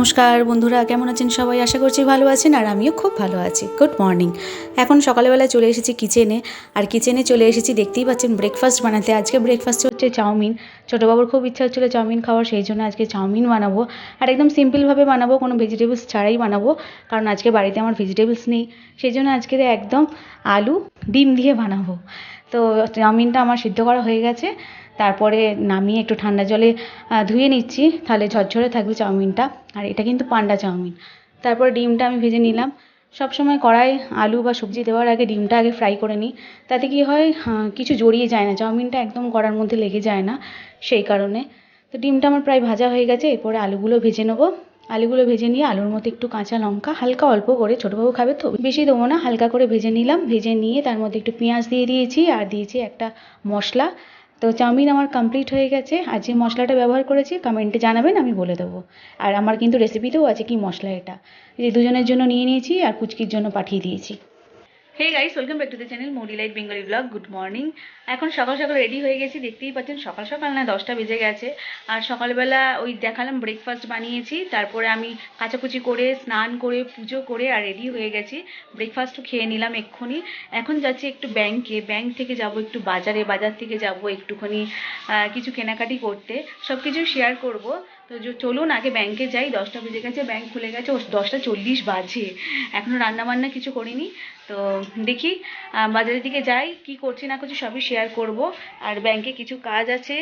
নমস্কার বন্ধুরা, কেমন আছেন সবাই? আশা করছি ভালো আছেন আর আমিও খুব ভালো আছি। গুড মর্নিং এখন সকালবেলা চলে এসেছি কিচেনে আর কিচেনে চলে এসেছি, দেখতেই পাচ্ছেন ব্রেকফাস্ট বানাতে। আজকে ব্রেকফাস্ট হচ্ছে চাউমিন। ছোটোবাবুর খুব ইচ্ছা হচ্ছিল চাউমিন খাওয়ার, সেই জন্য আজকে চাউমিন বানাবো। আর একদম সিম্পলভাবে বানাবো, কোনো ভেজিটেবলস ছাড়াই বানাবো। কারণ আজকে বাড়িতে আমার ভেজিটেবলস নেই। সেই জন্য আজকে একদম আলু, ডিম দিয়ে বানাবো। তো চাউমিনটা আমার সিদ্ধ করা হয়ে গেছে। তারপরে নামিয়ে একটু ঠান্ডা জলে ধুয়ে নিচ্ছি। তাহলে ঝরঝরে থাকবে চাউমিনটা। আর এটা কিন্তু পান্ডা চাউমিন। তারপর ডিমটা আমি ভেজে নিলাম। সব সময় কড়াই, আলু বা সবজি দেওয়ার আগে ডিমটা আগে ফ্রাই করে নিই। তাতে কি হয় কিছু জড়িয়ে যায় না। চাউমিনটা একদম কড়ার মধ্যে লেগে যায় না সেই কারণে। তো ডিমটা আমার প্রায় ভাজা হয়ে গেছে। এরপরে আলুগুলো ভেজে নেব। আলুগুলো ভেজে নিয়ে আলুর মধ্যে একটু কাঁচা লঙ্কা, হালকা অল্প করে। ছোটোবাবু খাবে তো? বেশি দেবো না, হালকা করে ভেজে নিলাম। ভেজে নিয়ে তার মধ্যে একটু পেঁয়াজ দিয়ে দিয়েছি। আর দিয়েছি একটা মশলা। তো চাউমিন আমার কমপ্লিট হয়ে গেছে। আর যে মশলাটা ব্যবহার করেছি কমেন্টে জানাবেন, আমি বলে দেবো। আর আমার কিন্তু রেসিপিতেও আছে কি মশলা এটা। এই যে দুজনের জন্য নিয়ে নিয়েছি, আর কুচকির জন্য পাঠিয়ে দিয়েছি। Hey guys welcome back to the channel Modi light Bengali vlog good morning এখন সকাল সকাল রেডি হয়ে গেছি, দেখতেই পাচ্ছেন সকাল সকাল না দশটা বেজে গেছে। আর সকালবেলা ওই দেখালাম ব্রেকফাস্ট বানিয়েছি, তারপরে আমি কাচাকুচি করে, স্নান করে, পুজো করে আর রেডি হয়ে গেছি। ব্রেকফাস্টও খেয়ে নিলাম এক্ষুনি। এখন যাচ্ছি একটু ব্যাংকে ব্যাংক থেকে যাব একটু বাজারে, বাজার থেকে যাব একটুখানি কিছু কেনাকাটি করতে। সব কিছু শেয়ার করব। তো চলুন, আগে ব্যাংকে যাই, দশটা বেজে গেছে ব্যাংক খুলে গেছে দশটা চল্লিশ বাজে। এখনও রান্নাবান্না কিছু করিনি, তো দেখি বাজারের দিকে যাই, কি করছি না করছি সবই শেয়ার করব। আর ব্যাংকে কিছু কাজ আছে,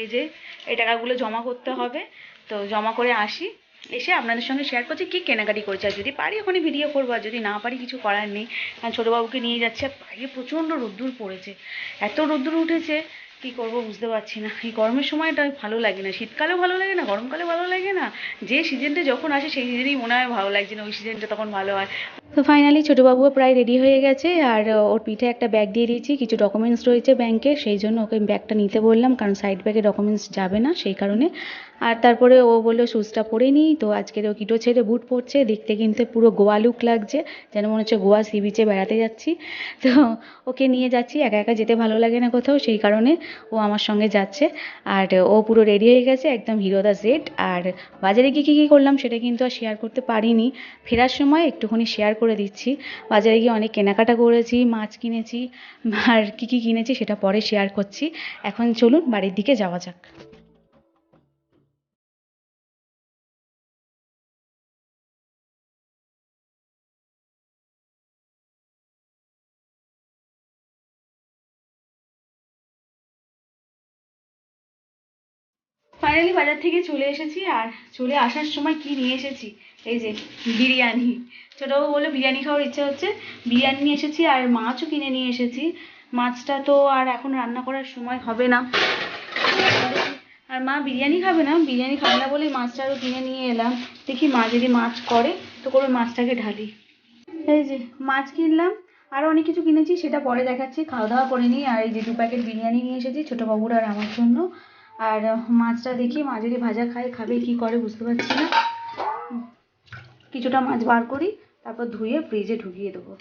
এই যে, এই টাকাগুলো জমা করতে হবে, তো জমা করে আসি। এসে আপনাদের সঙ্গে শেয়ার করছি, কি কেনাকাটি করছে, আর যদি পারি ওখানে ভিডিও করব, আর যদি না পারি কিছু করার নেই। কারণ ছোটোবাবুকে নিয়ে যাচ্ছে বাইরে প্রচণ্ড রোদ্দুর পড়েছে। এত রোদ্দুর উঠেছে কি করব বুঝতে পারছি না। এই গরমের সময়টা ভালো লাগে না। শীতকালেও ভালো লাগে না গরমকালে ভালো লাগে না। যে সিজনটা যখন আসে সেই সিজনেই মনে হয় ভালো লাগছে না, ওই সিজনটা তখন ভালো হয়। তো ফাইনালি ছোটোবাবুও প্রায় রেডি হয়ে গেছে আর ওর পিঠে একটা ব্যাগ দিয়ে দিয়েছি, কিছু ডকুমেন্টস রয়েছে ব্যাংকে সেই জন্য ওকে ব্যাগটা নিতে বললাম, কারণ সাইড ব্যাগে ডকুমেন্টস যাবে না, সেই কারণে আর তারপরে ও বলল শুজটা পরে নিই তো আজকের ও কিটো ছেড়ে বুট পরছে, দেখতে কিন্তু পুরো গোয়া লুক লাগছে, যেন মনে হচ্ছে গোয়া সি বিচে বেড়াতে যাচ্ছি। তো ওকে নিয়ে যাচ্ছি, একা একা যেতে ভালো লাগে না কোথাও, সেই কারণে ও আমার সঙ্গে যাচ্ছে। আর ও পুরো রেডি হয়ে গেছে, একদম হিরো দা জেড আর বাজারে গিয়ে কী কী করলাম, সেটা কিন্তু আর শেয়ার করতে পারিনি। ফেরার সময় একটুখানি শেয়ার করে দিচ্ছি। বাজারে গিয়ে অনেক কেনাকাটা করেছি, মাছ কিনেছি, আর কী কী কিনেছি, সেটা পরে শেয়ার করছি। এখন চলুন, বাড়ির দিকে যাওয়া যাক। বাজার থেকে চলে এসেছি আর চলে আসার সময় কি নিয়ে এসেছি? এই যে বিরিয়ানি। ছোটবাবু বলল, বিরিয়ানি খাওয়ার ইচ্ছা হচ্ছে। বিরিয়ানি নিয়ে এসেছি আর মাছও কিনে নিয়ে এসেছি। মাছটা তো আর এখন রান্না করার সময় হবে না। আর মা বিরিয়ানি খাবে না? বিরিয়ানি খাবে না বলেই মাছটা আরও কিনে নিয়ে এলাম। দেখি মা যদি মাছ করে, তো করে মাছটাকে ঢালি। এই যে মাছ কিনলাম। আরও অনেক কিছু কিনেছি, সেটা পরে দেখাচ্ছি। খাওয়া দাওয়া করে নিই। আর এই যে দু প্যাকেট বিরিয়ানি নিয়ে এসেছি ছোটো বাবুর আর আমার জন্য। আর মাছটা দেখি, মা যদি ভাজা খায়, খাবে কি করে বুঝতে পারছি না। কিছুটা মাছ বার করি, তারপর ধুয়ে ফ্রিজে ঢুকিয়ে দেবো।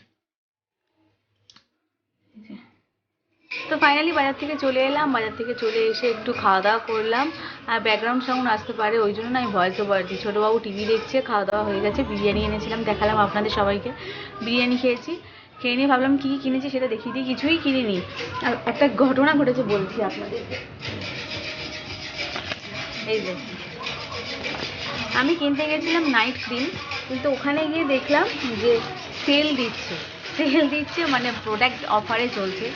তো ফাইনালি বাজার থেকে চলে এলাম, বাজার থেকে চলে এসে একটু খাওয়া দাওয়া করলাম। আর ব্যাকগ্রাউন্ড সাউন্ড আসতে পারে, ওই জন্য না আমি ভয়েস ওভার দিই। ছোটোবাবু টিভি দেখছে খাওয়া দাওয়া হয়ে গেছে, বিরিয়ানি এনেছিলাম, দেখালাম আপনাদের সবাইকে। বিরিয়ানি খেয়েছি, খেয়ে নিয়ে ভাবলাম কী কী কিনেছি সেটা দেখিয়ে দিই, কিছুই কিনিনি। আর একটা ঘটনা ঘটেছে বলছি আপনাদেরকে। এই যে। আমি কিনতে গেছিলাম নাইট ক্রিম কিন্তু ওখানে গিয়ে দেখলাম যে সেল দিচ্ছে। সেল দিচ্ছে মানে প্রোডাক্ট অফারে চলছে।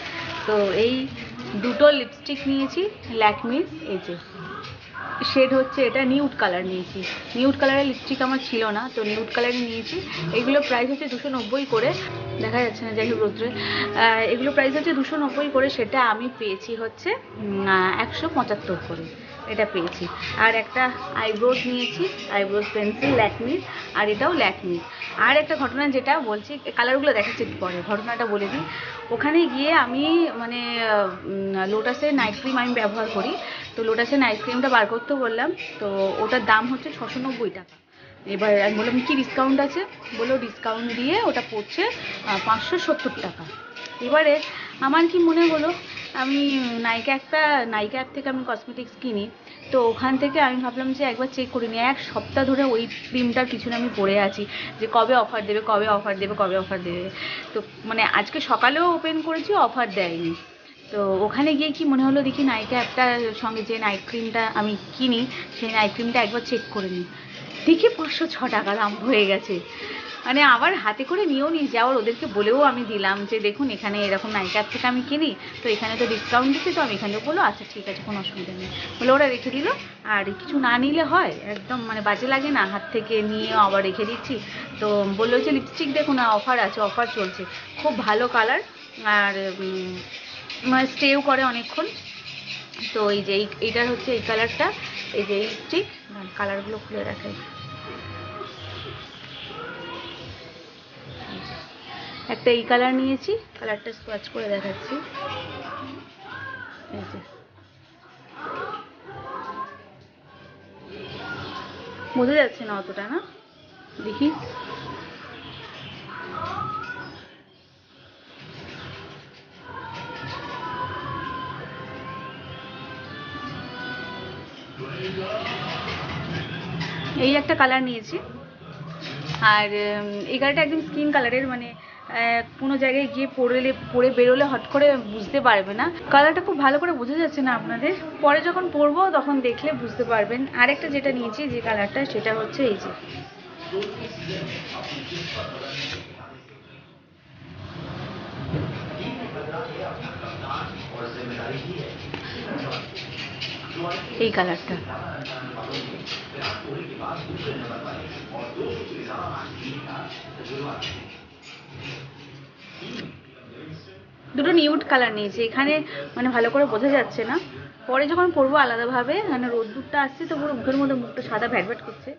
তো এই দুটো লিপস্টিক নিয়েছি ল্যাকমির এই যে। শেড হচ্ছে এটা নিউড কালার নিয়েছি। নিউড কালারের লিপস্টিক আমার ছিল না, তো নিউড কালারই নিয়েছি। এগুলো প্রাইস হচ্ছে দুশো নব্বই করে, দেখা যাচ্ছে না, যাই হোক রোদ্রে। এগুলো প্রাইস হচ্ছে দুশো নব্বই করে, সেটা আমি পেয়েছি হচ্ছে একশো পঁচাত্তর করে। এটা পেয়েছি। আর একটা আইব্রোজ নিয়েছি আইব্রোজ পেন্সিল ল্যাকমির আর এটাও ল্যাকমির আর একটা ঘটনা যেটা বলছি কালারগুলো দেখাচ্ছি পরে, ঘটনাটা বলে দিই। ওখানে গিয়ে আমি মানে লোটাসের নাইট ক্রিম আমি ব্যবহার করি। তো লোটাসের নাইট ক্রিমটা বার করতে বললাম, তো ওটার দাম হচ্ছে ছশো নব্বই টাকা। এবার আমি বললাম, কি ডিসকাউন্ট আছে? বলল ডিসকাউন্ট দিয়ে ওটা পড়ছে পাঁচশো সত্তর টাকা। এবারে আমার কি মনে হলো আমি নাইকা একটা নাইকা অ্যাপ থেকে আমি কসমেটিক্স কিনি, তো ওখান থেকে আমি ভাবলাম যে একবার চেক করে নিই। এক সপ্তাহ ধরে ওই ক্রিমটার পিছনে আমি পড়ে আছি যে কবে অফার দেবে, কবে অফার দেবে, কবে অফার দেবে। তো মানে আজকে সকালেও ওপেন করেছি অফার দেয়নি। তো ওখানে গিয়ে কি মনে হলো দেখি নাইকা অ্যাপটার সঙ্গে যে নাইট ক্রিমটা আমি কিনি, সেই নাইট ক্রিমটা একবার চেক করে নিই। দেখি পাঁচশো ছ টাকা দাম হয়ে গেছে। মানে আবার হাতে করে নিয়েও নিয়েছি আবার ওদেরকে বলেও আমি দিলাম যে, দেখুন, এখানে এরকম নাইকার থেকে আমি কিনি, তো এখানে তো ডিসকাউন্ট দিচ্ছে, তো আমি এখানে বলল আচ্ছা ঠিক আছে, কোনো অসুবিধা নেই। বলে ওরা রেখে দিল, আর কিছু না নিলে হয়, একদম মানে বাজে লাগে না, হাত থেকে নিয়ে আবার রেখে দিচ্ছি। তো বলল যে লিপস্টিক দেখুন অফার আছে অফার চলছে। খুব ভালো কালার আর মানে স্টেও করে অনেকক্ষণ। তো এই যে, এই- এইটার হচ্ছে এই কালারটা এই যে, এই কালারগুলো খুলে রাখাই একটা এই কালার নিয়েছি। কালারটা সোয়াচ করে দেখাচ্ছি। বোঝা যাচ্ছে না অতটা না? দেখি। এই একটা কালার নিয়েছি। আর এই কালারটা একদম স্কিন কালারের মানে কোনো জায়গায় গিয়ে পড়লে পরে বেরোলে হট করে বুঝতে পারবে না। কালারটা খুব ভালো করে বোঝা যাচ্ছে না আপনাদের। পরে যখন পরবো, তখন দেখলে বুঝতে পারবেন। আরেকটা যেটা নিয়েছি, যে কালারটা সেটা হচ্ছে এই যে। এই কালারটা দুটো নিউড কালার নিয়েছি। এখানে মানে ভালো করে বোঝা যাচ্ছে না। পরে যখন পরবো আলাদাভাবে মানে রোদ্দুরটা আসছে, তো পুরো মুখের মধ্যে মুখটা সাদা ভ্যাট ভ্যাট করছে।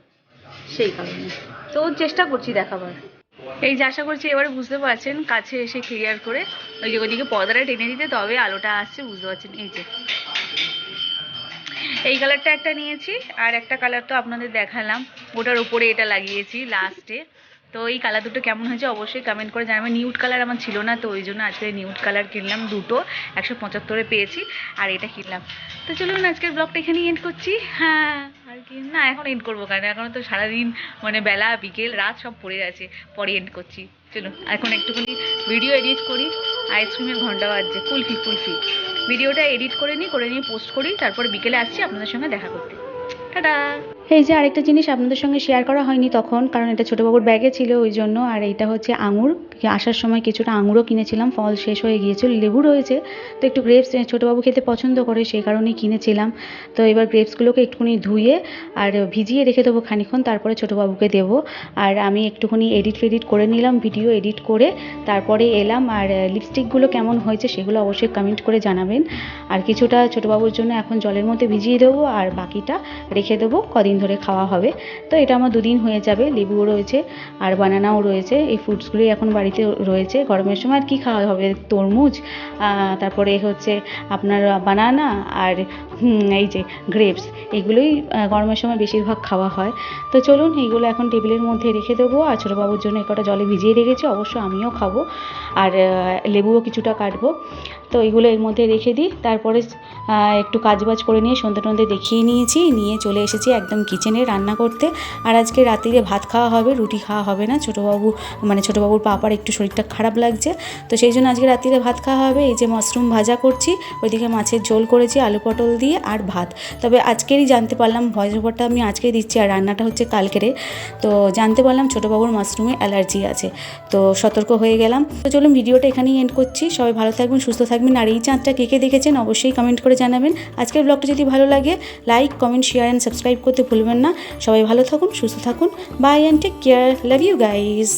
সেই কারণে। তো চেষ্টা করছি দেখাবার। এই যে আশা করছি এবারে বুঝতে পারছেন, কাছে এসে ক্লিয়ার করে। ওই যে ওইদিকে পর্দাটা টেনে দিতে, তবে আলোটা আসছে, বুঝতে পারছেন। এই যে। এই কালারটা একটা নিয়েছি, আর একটা কালার তো আপনাদের দেখালাম। ওটার উপরে এটা লাগিয়েছি লাস্টে তো এই কালার দুটো কেমন হয়েছে অবশ্যই কমেন্ট করে জানাবেন নিউড কালার আমার ছিল না, তো ওই জন্য আজকে নিউড কালার কিনলাম দুটো, একশো পঁচাত্তরে পেয়েছি, আর এটা কিনলাম। তো চলুন আজকের ব্লগটা এখানেই এন্ড করছি। হ্যাঁ আর কি, না, এখন এন্ড করব কেন? এখন তো সারাদিন মানে বেলা, বিকেল, রাত সব পড়ে আছে, পরে এন্ড করছি। চলুন, এখন একটুখানি ভিডিও এডিট করি আইসক্রিমের ঘণ্টা বাজছে, কুলফি কুলফি। ভিডিওটা এডিট করে নিই, করে নিয়ে পোস্ট করি, তারপরে বিকেলে আসছি, আপনাদের সঙ্গে দেখা করতে। টাটা! এই যে আরেকটা জিনিস আপনাদের সঙ্গে শেয়ার করা হয়নি তখন, কারণ এটা ছোটোবাবুর ব্যাগে ছিল ওই জন্য, আর এটা হচ্ছে আঙুর। আসার সময় কিছুটা আঙুরও কিনেছিলাম, ফল শেষ হয়ে গিয়েছিল, লেবু রয়েছে। তো একটু গ্রেপস ছোটোবাবু খেতে পছন্দ করে, সেই কারণেই কিনেছিলাম। তো এবার গ্রেপসগুলোকে একটুখানি ধুয়ে আর ভিজিয়ে রেখে দেবো খানিক্ষণ, তারপরে ছোটোবাবুকে দেবো। আর আমি একটুখানি এডিট ফেডিট করে নিলাম ভিডিও এডিট করে, তারপরে এলাম। আর লিপস্টিকগুলো কেমন হয়েছে সেগুলো অবশ্যই কমেন্ট করে জানাবেন। আর কিছুটা ছোটোবাবুর জন্য এখন জলের মধ্যে ভিজিয়ে দেবো, আর বাকিটা রেখে দেবো, কদিন ধরে খাওয়া হবে। তো এটা আমার দুদিন হয়ে যাবে, লেবুও রয়েছে আর বানানাও রয়েছে। এই ফ্রুটসগুলোই এখন বাড়িতে রয়েছে। গরমের সময় আর কী খাওয়া হবে? তরমুজ তারপরে হচ্ছে আপনার বানানা আর এই যে গ্রেপস এগুলোই গরমের সময় বেশিরভাগ খাওয়া হয়। তো চলুন এইগুলো এখন টেবিলের মধ্যে রেখে দেবো। আর ছোটোবাবুর জন্য একটা জলে ভিজিয়ে রেখেছি, অবশ্য আমিও খাব। আর লেবুও কিছুটা কাটবো। তো এগুলো এর মধ্যে রেখে দিই। তারপরে একটু কাজবাজ করে নিয়ে সন্ধ্যে টন্ধে দেখিয়ে নিয়েছি। নিয়ে চলে এসেছি একদম কিচেনে রান্না করতে। আর আজকে রাত্রিরে ভাত খাওয়া হবে, রুটি খাওয়া হবে না। ছোটোবাবু মানে ছোটোবাবুর পাপার একটু শরীরটা খারাপ লাগছে। তো সেই জন্য আজকে রাত্রিরে ভাত খাওয়া হবে। এই যে মাশরুম ভাজা করছি, ওইদিকে মাছের ঝোল করেছি, আলু পটল দিয়ে আর ভাত। তবে আজকেরই জানতে পারলাম ভয়েস আমি আজকেই দিচ্ছি আর রান্নাটা হচ্ছে কালকেরে তো জানতে পারলাম ছোটোবাবুর মাশরুমে অ্যালার্জি আছে। তো সতর্ক হয়ে গেলাম। তো চলুন ভিডিওটা এখানেই এন্ড করছি। সবাই ভালো থাকবেন, সুস্থ থাকবেন। আর এই চাঁদটা কে কে দেখেছেন, অবশ্যই কমেন্ট করে জানাবেন। আজকের ব্লগটা যদি ভালো লাগে like comment share and subscribe করতে ভুলবেন না। সবাই ভালো থাকুন সুস্থ থাকুন। Bye and take care love you guys